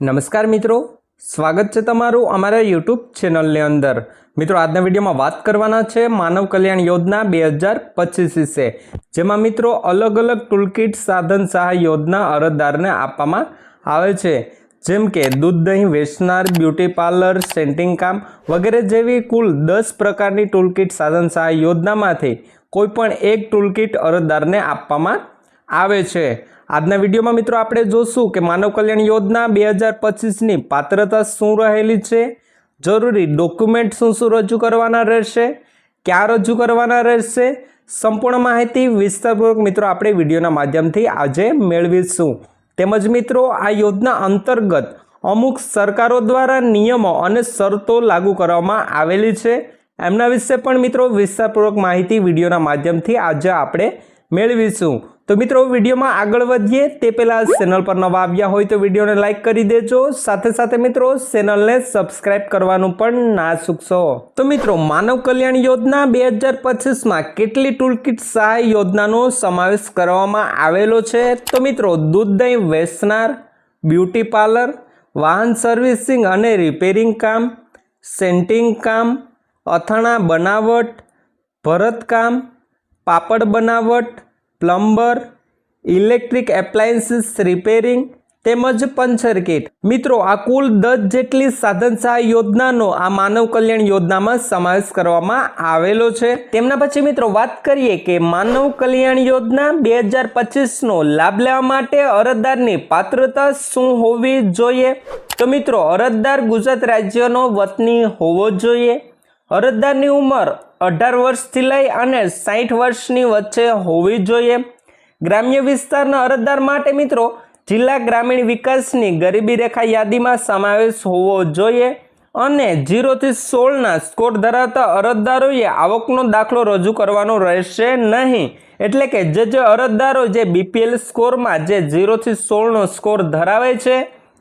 નમસ્કાર મિત્રો, સ્વાગત છે તમારું અમારા યુટ્યુબ ચેનલની અંદર. મિત્રો, આજના વિડીયોમાં વાત કરવાના છે માનવ કલ્યાણ યોજના બે હજાર પચીસ વિશે જેમાં મિત્રો અલગ અલગ ટૂલકીટ સાધન સહાય યોજના અરજદારને આપવામાં આવે છે. જેમ કે દૂધ દહીં વેચનાર બ્યુટી પાર્લર સેન્ટિંગ કામ વગેરે જેવી કુલ દસ પ્રકારની ટૂલકીટ સાધન સહાય યોજનામાંથી કોઈપણ એક ટૂલકીટ અરજદારને આપવામાં આવે છે. આજના વિડીયોમાં મિત્રો આપણે જોશું કે માનવ કલ્યાણ યોજના બે હજાર પચીસની પાત્રતા શું રહેલી છે, જરૂરી ડોક્યુમેન્ટ શું શું રજૂ કરવાના રહેશે, ક્યાં રજૂ કરવાના રહેશે, સંપૂર્ણ માહિતી વિસ્તારપૂર્વક મિત્રો આપણે વિડીયોના માધ્યમથી આજે મેળવીશું. તેમજ મિત્રો, આ યોજના અંતર્ગત અમુક સરકારો દ્વારા નિયમો અને શરતો લાગુ કરવામાં આવેલી છે. એમના વિશે પણ મિત્રો વિસ્તારપૂર્વક માહિતી વિડીયોના માધ્યમથી આજે આપણે મેળવીશું. તો મિત્રો, વિડીયોમાં આગળ વધીએ. તે પહેલાં ચેનલ પર નવા આવ્યા હોય તો વિડીયોને લાઇક કરી દેજો. સાથે સાથે મિત્રો, ચેનલને સબસ્ક્રાઇબ કરવાનું પણ ના ચૂકશો તો મિત્રો, માનવ કલ્યાણ યોજના બે હજાર પચીસમાં કેટલી ટૂલકીટ સહાય યોજનાનો સમાવેશ કરવામાં આવેલો છે? તો મિત્રો, દૂધ દહીં વેચનાર બ્યુટી પાર્લર વાહન સર્વિસિંગ અને રિપેરિંગ કામ સેન્ટિંગ કામ, અથાણા બનાવટ ભરતકામ પાપડ બનાવટ પ્લમ્બર, ઇલેક્ટ્રિક એપ્લાયન્સીસ, રિપેરિંગ તેમજ પંચર કિટ. મિત્રો, આ કુલ દસ જેટલી સાધન સહાય યોજનાનો આ માનવ કલ્યાણ યોજનામાં સમાવેશ કરવામાં આવેલો છે. તેમના પછી મિત્રો, વાત કરીએ કે માનવ કલ્યાણ યોજના બે હજાર પચીસનો લાભ લેવા માટે અરજદારની પાત્રતા શું હોવી જોઈએ? તો મિત્રો, અરજદાર ગુજરાત રાજ્યનો વતની હોવો જોઈએ. અરજદારની ઉંમર અઢાર વર્ષથી લઈ અને સાઠ વર્ષની વચ્ચે હોવી જોઈએ. ગ્રામ્ય વિસ્તારના અરજદાર માટે મિત્રો, જિલ્લા ગ્રામીણ વિકાસની ગરીબી રેખા યાદીમાં સમાવેશ હોવો જોઈએ અને જીરોથી સોળના સ્કોર ધરાવતા અરજદારોએ આવકનો દાખલો રજૂ કરવાનો રહેશે નહીં. એટલે કે જે જે અરજદારો જે બીપીએલ સ્કોરમાં જે જીરોથી સોળનો સ્કોર ધરાવે છે,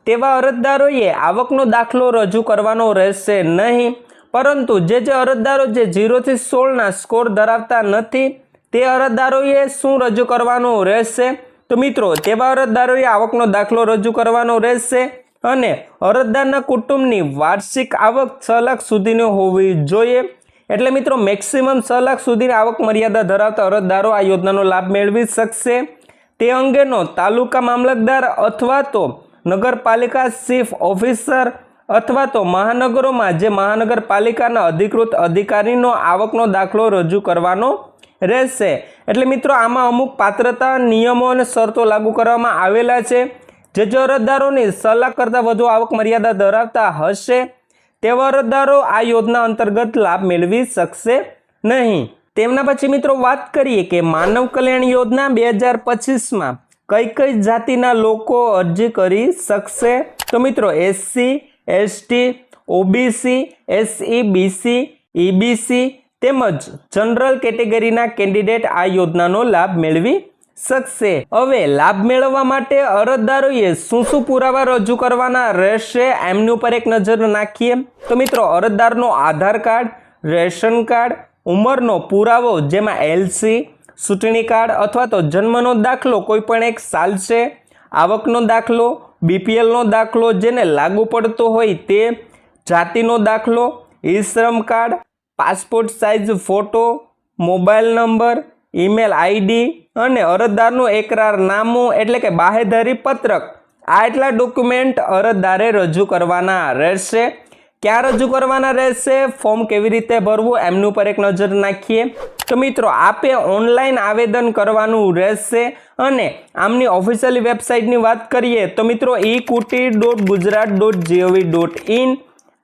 તેવા અરજદારોએ આવકનો દાખલો રજૂ કરવાનો રહેશે નહીં. પરંતુ જે જે અરજદારો જે જીરોથી સોળના સ્કોર ધરાવતા નથી, તે અરજદારોએ શું રજૂ કરવાનું રહેશે? તો મિત્રો, તેવા અરજદારોએ આવકનો દાખલો રજૂ કરવાનો રહેશે અને અરજદારના કુટુંબની વાર્ષિક આવક છ લાખ સુધીની હોવી જોઈએ. એટલે મિત્રો મેક્સિમમ છ લાખ સુધીની આવક મર્યાદા ધરાવતા અરજદારો આ યોજનાનો લાભ મેળવી શકશે. તે અંગેનો તાલુકા મામલતદાર અથવા તો નગરપાલિકા ચીફ ઓફિસર અથવા તો મહાનગરોમાં, જે મહાનગરપાલિકાના અધિકૃત અધિકારીનો આવકનો દાખલો રજૂ કરવાનો રહેશે. એટલે મિત્રો, આમાં અમુક પાત્રતા, નિયમો અને શરતો લાગુ કરવામાં આવેલા છે. જે જે અરજદારોની સલાહ કરતાં વધુ આવક મર્યાદા ધરાવતા હશે તેવા અરજદારો આ યોજના અંતર્ગત લાભ મેળવી શકશે નહીં. તેમના પછી મિત્રો, વાત કરીએ કે માનવ કલ્યાણ યોજના બે હજાર પચીસમાં કઈ કઈ જાતિના લોકો અરજી કરી શકશે? તો મિત્રો, SC ST, OBC, SE, BC, EBC તેમજ જનરલ કેટેગરીના કેન્ડિડેટ આ યોજનાનો લાભ મેળવી શકશે. હવે લાભ મેળવવા માટે અરજદારોએ શું શું પુરાવા રજૂ કરવાના રહેશે એમની ઉપર એક નજર નાખીએ. તો મિત્રો, અરજદારનો આધાર કાર્ડ, રેશન કાર્ડ, ઉંમરનો પુરાવો જેમાં એલસી, ચૂંટણી કાર્ડ અથવા તો જન્મનો દાખલો કોઈ પણ એક છે, આવકનો દાખલો બીપીએલનો દાખલો જેને લાગુ પડતો હોય તે જાતિનો દાખલો E Shram card, passport size photo, mobile number, email ID અને અરજદારનું એકરાર નામું એટલે કે બાહેધરી પત્રક. આ એટલા ડોક્યુમેન્ટ અરજદારે રજૂ કરવાના રહેશે. ક્યાં રજૂ કરવાના રહેશે? ફોર્મ કેવી રીતે ભરવું? એમની ઉપર એક નજર નાખીએ. તો મિત્રો, આપે ઓનલાઈન આવેદન કરવાનું રહેશે અને આમની ઓફિશિયલી વેબસાઇટની વાત કરીએ તો મિત્રો E Kuti dot Gujarat dot GOV dot in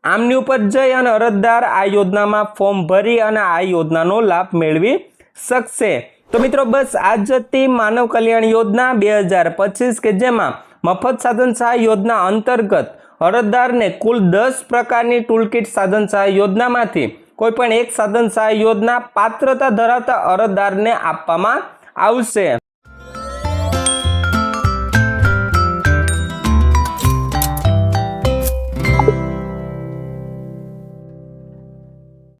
આમની ઉપર જઈ અને અરજદાર આ યોજનામાં ફોર્મ ભરી અને આ યોજનાનો લાભ મેળવી શકશે. તો મિત્રો, બસ આ જ હતી માનવ કલ્યાણ યોજના બે હજાર પચીસ કે જેમાં મફત સાધન સહાય યોજના અંતર્ગત અરજદારને કુલ દસ પ્રકારની ટૂલકીટ સાધન સહાય યોજનામાંથી કોઈપણ એક સાધન સહાય યોજના પાત્રતા ધરાવતા અરજદારને આપવામાં આવશે.